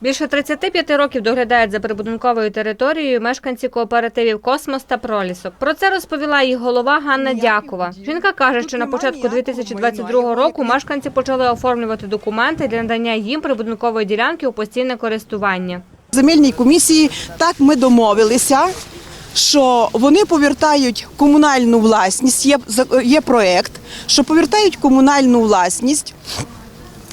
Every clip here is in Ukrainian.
Більше 35 років доглядають за прибудинковою територією мешканці кооперативів Космос та Пролісок. Про це розповіла їх голова Ганна Дякова. Жінка каже, що на початку 2022 року мешканці почали оформлювати документи для надання їм прибудинкової ділянки у постійне користування. В земельній комісії так ми домовилися, що вони повертають комунальну власність. Є, за- є проект, що повертають комунальну власність,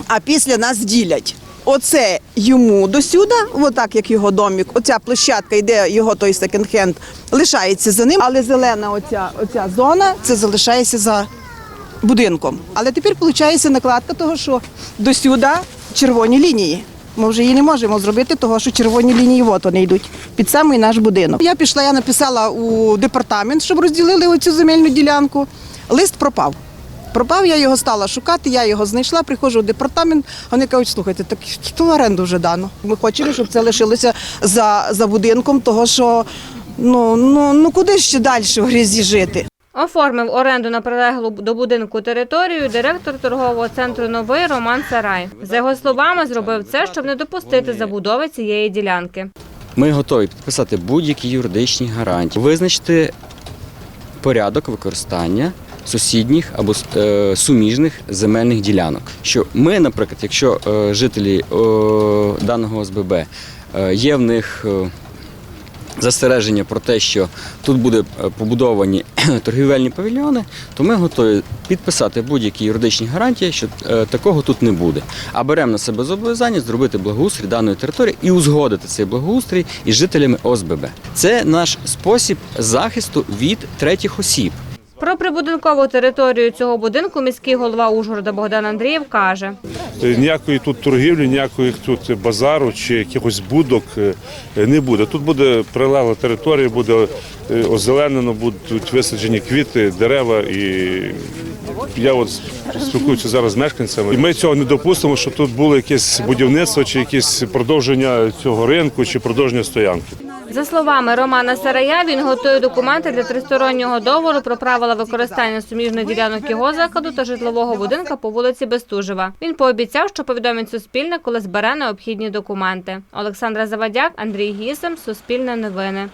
а після нас ділять. Оце йому досюди, отак як його домик, оця площадка, йде його той секонд-хенд, лишається за ним, але зелена оця, оця зона це залишається за будинком. Але тепер виходить накладка того, що досюди червоні лінії. Ми вже її не можемо зробити, того що червоні лінії от вони йдуть під самий наш будинок. Я пішла, я написала у департамент, щоб розділили оцю земельну ділянку. Лист пропав. Пропав, я його стала шукати, я його знайшла, приходжу в департамент, вони кажуть, слухайте, так то в оренду вже дано. Ми хочемо, щоб це лишилося за, за будинком, того що ну, ну, ну куди ще далі в грязі жити? Оформив оренду на прилеглу до будинку територію директор торгового центру Новий Роман Сарай. За його словами, зробив це, щоб не допустити забудови цієї ділянки. Ми готові підписати будь-які юридичні гарантії, визначити порядок використання сусідніх або е, суміжних земельних ділянок. Що ми, наприклад, якщо е, жителі е, даного ОСББ є в них застереження про те, що тут буде побудовані торгівельні павільйони, то ми готові підписати будь-які юридичні гарантії, що такого тут не буде. А беремо на себе зобов'язання зробити благоустрій даної території і узгодити цей благоустрій із жителями ОСББ. Це наш спосіб захисту від третіх осіб. Про прибудинкову територію цього будинку міський голова Ужгорода Богдан Андрієв каже. Е, Ніякої тут торгівлі, ніякої тут базару чи якихось будок е, не буде. Тут буде прилегла територія, буде е, озеленено, будуть висаджені квіти, дерева. І я от спілкуюся зараз з мешканцями. І ми цього не допустимо, щоб тут було якесь будівництво чи якесь продовження цього ринку чи продовження стоянки. За словами Романа Сарая, він готує документи для тристороннього договору про правила використання суміжних ділянок його закладу та житлового будинка по вулиці Бестужева. Він пообіцяв, що повідомить Суспільне, коли збере необхідні документи. Олександра Завадяк, Андрій Гісем, Суспільне новини.